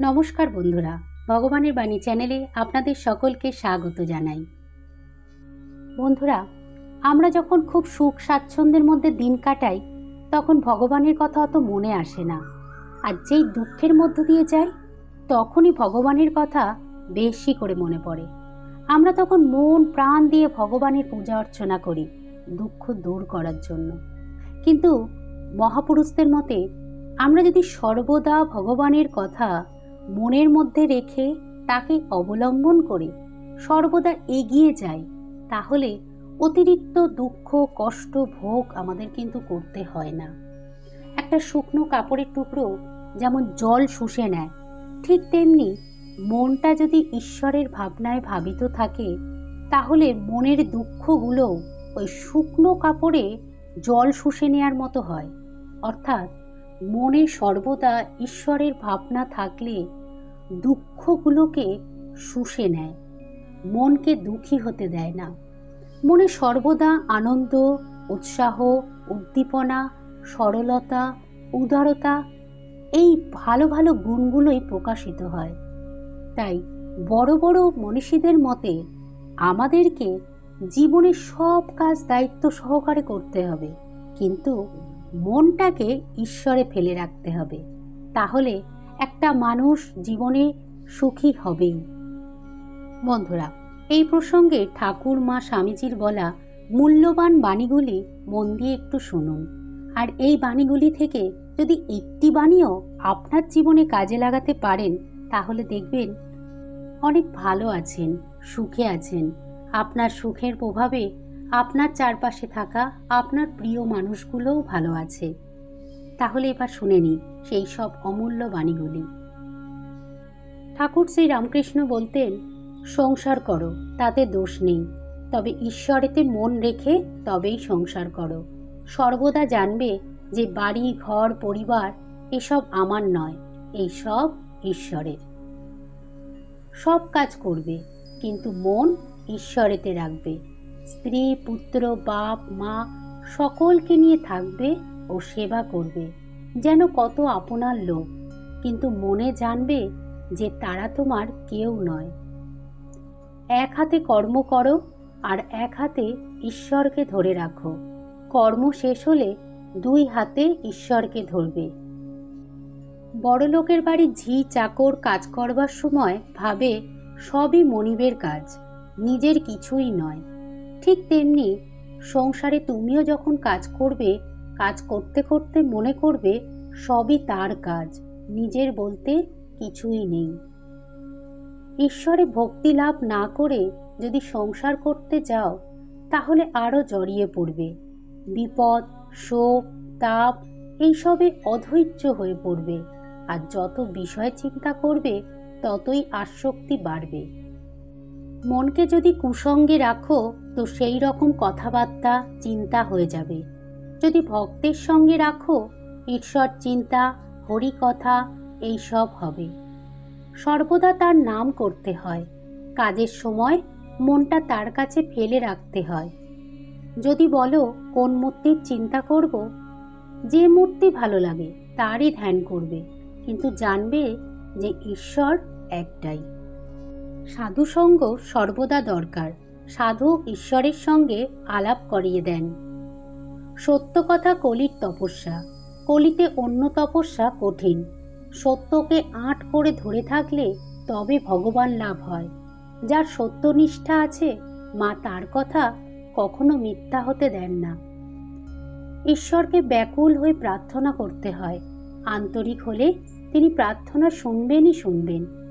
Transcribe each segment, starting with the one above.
নমস্কার বন্ধুরা, ভগবানের বাণী চ্যানেলে আপনাদের সকলকে স্বাগত জানাই। বন্ধুরা, আমরা যখন খুব সুখ স্বাচ্ছন্দ্যের মধ্যে দিন কাটাই, তখন ভগবানের কথা অত মনে আসে না। আর যেই দুঃখের মধ্য দিয়ে যাই, তখনই ভগবানের কথা বেশি করে মনে পড়ে। আমরা তখন মন, প্রাণ দিয়ে ভগবানের পূজা অর্চনা করি দুঃখ দূর করার জন্য। কিন্তু মহাপুরুষদের মতে, আমরা যদি সর্বদা ভগবানের কথা মনের মধ্যে রেখে তাকে অবলম্বন করে সর্বদা এগিয়ে যাই তাহলে অতিরিক্ত দুঃখ, কষ্ট, ভোগ আমাদের কিন্তু করতে হয় না। একটা শুকনো কাপড়ের টুকরো যেমন জল শুষে নেয়, ঠিক তেমনি মনটা যদি ঈশ্বরের ভাবনায় ভাবিত থাকে, তাহলে মনের দুঃখগুলো ওই শুকনো কাপড়ে জল শুষে নেওয়ার মতো হয়। অর্থাৎ মনে সর্বদা ঈশ্বরের ভাবনা থাকলে দুঃখগুলোকে শুষে নেয়, মনকে দুঃখী হতে দেয় না। মনে সর্বদা আনন্দ, উৎসাহ, উদ্দীপনা, সরলতা, উদারতা এই ভালো ভালো গুণগুলোই প্রকাশিত হয়। তাই বড় বড় মনীষীদের মতে আমাদেরকে জীবনে সব কাজ দায়িত্ব সহকারে করতে হবে। কিন্তু মনটাকে ঈশ্বরে ফেলে রাখতে হবে। তাহলে একটা মানুষ জীবনে সুখী হবেই। বন্ধুরা, এই প্রসঙ্গে ঠাকুর মা স্বামীজির বলা মূল্যবান বাণীগুলি মন দিয়ে একটু শুনুন। আর এই বাণীগুলি থেকে যদি একটি বাণীও আপনার জীবনে কাজে লাগাতে পারেন, তাহলে দেখবেন অনেক ভালো আছেন, সুখে আছেন। আপনার সুখের প্রভাবে আপনার চারপাশে থাকা আপনার প্রিয় মানুষগুলোও ভালো আছে। তাহলে এবার শুনে নিই সেই সব অমূল্য বাণীগুলি। ঠাকুর শ্রী রামকৃষ্ণ বলতেন, সংসার করো, তাতে দোষ নেই। তবে ঈশ্বরেতে মন রেখে তবেই সংসার করো। সর্বদা জানবে যে বাড়ি, ঘর, পরিবার এসব আমার নয়, এই সব ঈশ্বরের। সব কাজ করবে, কিন্তু মন ঈশ্বরেতে রাখবে। স্ত্রী, পুত্র, বাপ, মা সকলকে নিয়ে থাকবে ও সেবা করবে। যেন কত আপনার লোক। কিন্তু মনে জানবে যে তারা তোমার কেউ নয়। এক হাতে কর্ম করো আর এক হাতে ঈশ্বরকে ধরে রাখো। কর্ম শেষ হলে দুই হাতে ঈশ্বরকে ধরবে। বড় লোকের বাড়ি ঝি চাকর কাজ করবার সময় ভাবে সবই মনিবের কাজ, নিজের কিছুই নয়। ঠিক তেমনি সংসারে তুমিও যখন কাজ করবে, কাজ করতে করতে মনে করবে, সবই তার কাজ, নিজের বলতে কিছুই নেই। ঈশ্বরে ভক্তি লাভ না করে যদি সংসার করতে যাও, তাহলে আরও জড়িয়ে পড়বে। বিপদ, শোক, তাপ, এইসবে অধৈর্য হয়ে পড়বে। আর যত বিষয় চিন্তা করবে, ততই আসক্তি বাড়বে। মনকে যদি কুসঙ্গে রাখো, তো সেই রকম কথাবার্তা, চিন্তা হয়ে যাবে। যদি ভক্তের সঙ্গে রাখো, ঈশ্বর চিন্তা, হরিকথা, এই সব হবে। সর্বদা তার নাম করতে হয়। কাজের সময় মনটা তার কাছে ফেলে রাখতে হয়। যদি বলো, কোন মূর্তির চিন্তা করব? যে মূর্তি ভালো লাগে, তারই ধ্যান করবে। কিন্তু জানবে যে ঈশ্বর একটাই। সাধুসঙ্গ সর্বদা দরকার। সাধু ঈশ্বরের সঙ্গে আলাপ করিয়ে দেন। সত্য কথা কলির তপস্যা। কলিতে অন্য তপস্যা কঠিন। সত্যকে আঁট করে ধরে থাকলে তবে ভগবান লাভ হয়। যার সত্যনিষ্ঠা আছে, মা তার কথা কখনো মিথ্যা হতে দেন না। ঈশ্বরকে ব্যাকুল হয়ে প্রার্থনা করতে হয়। আন্তরিক হলে তিনি প্রার্থনা শুনবেনই শুনবেন।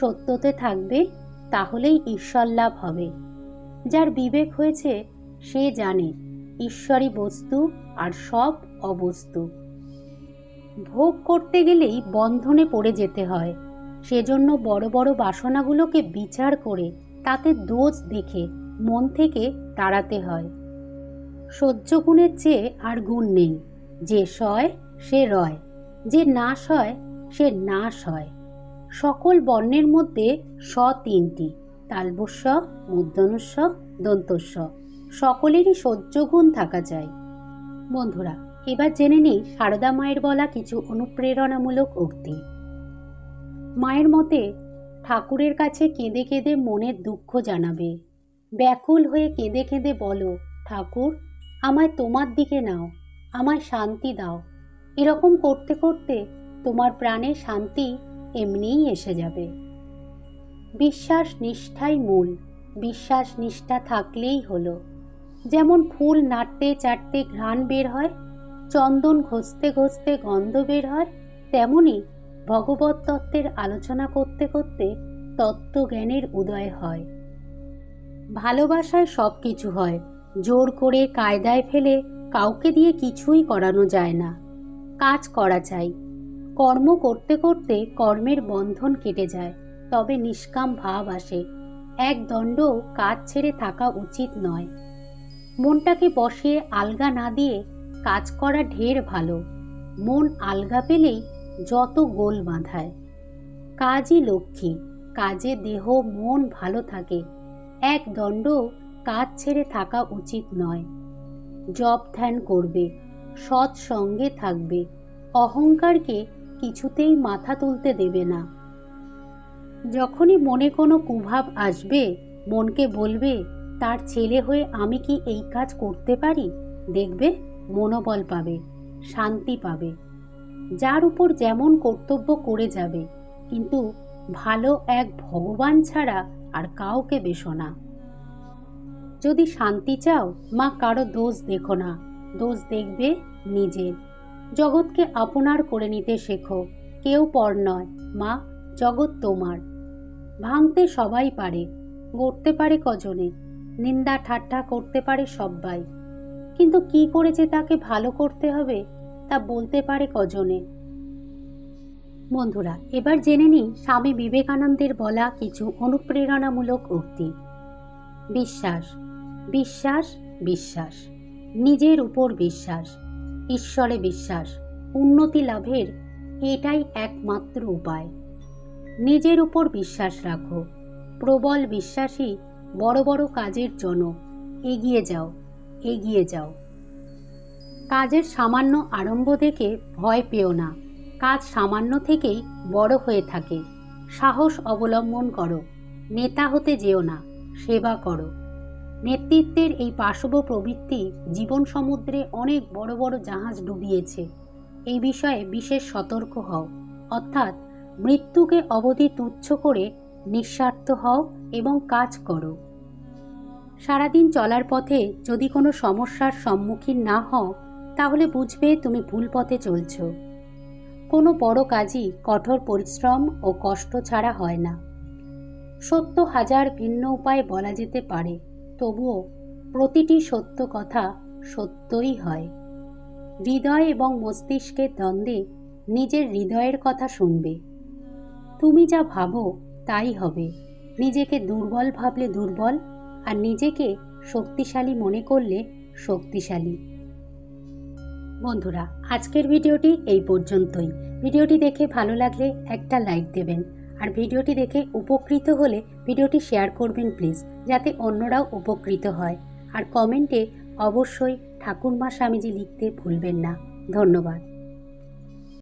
সত্যতে থাকবে, তাহলেই ঈশ্বর লাভ হবে। যার বিবেক হয়েছে, সে জানে, ঈশ্বরই বস্তু আর সব অবস্তু। ভোগ করতে গেলেই বন্ধনে পড়ে যেতে হয়। সেজন্য বড় বড় বাসনাগুলোকে বিচার করে, তাতে দোষ দেখে, মন থেকে তাড়াতে হয়। সহ্য গুণের চেয়ে আর গুণ নেই। যে সয়, সে রয়। যে নাশ হয় সে নাশ হয় সকল বর্ণের মধ্যে স তিনটি তালবস্য মূর্ধনস্ব দন্তস্ব সকলেরই সহ্য গুণ থাকা চাই বন্ধুরা, এবার জেনে নিই সারদা মায়ের বলা কিছু অনুপ্রেরণামূলক উক্তি। মায়ের মতে, ঠাকুরের কাছে কেঁদে কেঁদে মনের দুঃখ জানাবে। ব্যাকুল হয়ে কেঁদে কেঁদে বলো, ঠাকুর, আমায় তোমার দিকে নাও, আমায় শান্তি দাও। এরকম করতে করতে তোমার প্রাণে শান্তি এমনিই এসে যাবে। বিশ্বাস নিষ্ঠাই মূল, বিশ্বাস নিষ্ঠা থাকলেই হলো। যেমন ফুল নাড়তে চাটতে ঘ্রাণ বের হয়, চন্দন ঘষতে ঘষতে গন্ধ বের হয়, তেমনি ভগবত তত্ত্বের আলোচনা করতে করতে তত্ত্বজ্ঞানের উদয় হয়। ভালোবাসায় সব কিছু হয়, জোর করে কায়দায় ফেলে কাউকে দিয়ে কিছুই করানো যায় না। কাজ করা চাই কর্ম করতে করতে কর্মের বন্ধন কেটে যায়, তবে নিষ্কাম ভাব আসে। এক দণ্ড কাজ ছেড়ে থাকা উচিত নয়। মনটাকে বসিয়ে আলগা না দিয়ে কাজ করা ঢের ভালো। মন আলগা পেলেই যত গোল বাঁধায়। কাজই লক্ষ্মী, কাজে দেহ, মন ভালো থাকে। এক দণ্ড কাজ ছেড়ে থাকা উচিত নয়। জপ ধ্যান করবে সৎ সঙ্গে থাকবে। অহংকারকে কিছুতেই মাথা তুলতে দেবে না। যখনই মনে কোনো কুভাব আসবে, মনকে বলবে, তার ছেলে হয়ে আমি কি এই কাজ করতে পারি? দেখবে মনোবল পাবে, শান্তি পাবে। যার উপর যেমন কর্তব্য করে যাবে, কিন্তু ভালো এক ভগবান ছাড়া আর কাউকে বেশো না। যদি শান্তি চাও, মা কারও দোষ দেখো না, দোষ দেখবে নিজের। জগৎকে আপনার করে নিতে শেখো। কেউ পর নয়, মা, জগৎ তোমার। ভাঙতে সবাই পারে, গড়তে পারে কজনে। নিন্দা ঠাট্টা করতে পারে সব্বাই। কিন্তু কি করে যে তাকে ভালো করতে হবে, তা বলতে পারে কজনে। বন্ধুরা, এবার জেনে নিই স্বামী বিবেকানন্দের বলা কিছু অনুপ্রেরণামূলক উক্তি। বিশ্বাস বিশ্বাস বিশ্বাস। নিজের উপর বিশ্বাস। ঈশ্বরে বিশ্বাস। উন্নতি লাভের এটাই একমাত্র উপায়। নিজের উপর বিশ্বাস রাখো। প্রবল বিশ্বাসী বড় বড় কাজের জনক এগিয়ে যাও এগিয়ে যাও। কাজের সামান্য আরম্ভ দেখে ভয় পেও না। কাজ সামান্য থেকেই বড় হয়ে থাকে। সাহস অবলম্বন করো। নেতা হতে যেও না, সেবা করো। নেতৃত্বের এই পাশব প্রবৃত্তি জীবন সমুদ্রে অনেক বড় বড় জাহাজ ডুবিয়েছে। এই বিষয়ে বিশেষ সতর্ক হও। অর্থাৎ মৃত্যুকে অবধি তুচ্ছ করে নিঃস্বার্থ হও এবং কাজ করো। সারাদিন চলার পথে যদি কোনো সমস্যার সম্মুখীন না হও, তাহলে বুঝবে তুমি ভুল পথে চলছ। কোনো বড় কাজই কঠোর পরিশ্রম ও কষ্ট ছাড়া হয় না। সত্য হাজার ভিন্ন উপায়ে বলা যেতে পারে। তবুও প্রতিটি সত্য কথা সত্যই হয়। হৃদয় এবং মস্তিষ্কের দ্বন্দ্বে নিজের হৃদয়ের কথা শুনবে। তুমি যা ভাবো তাই হবে। নিজেকে দুর্বল ভাবলে দুর্বল, আর নিজেকে শক্তিশালী মনে করলে শক্তিশালী। বন্ধুরা, আজকের ভিডিওটি এই পর্যন্তই। ভিডিওটি দেখে ভালো লাগলে একটা লাইক দেবেন। আর ভিডিওটি দেখে উপকৃত হলে ভিডিওটি শেয়ার করবেন প্লিজ, যাতে অন্যরাও উপকৃত হয়। আর কমেন্টে অবশ্যই ঠাকুরমা স্বামীজি লিখতে ভুলবেন না। ধন্যবাদ।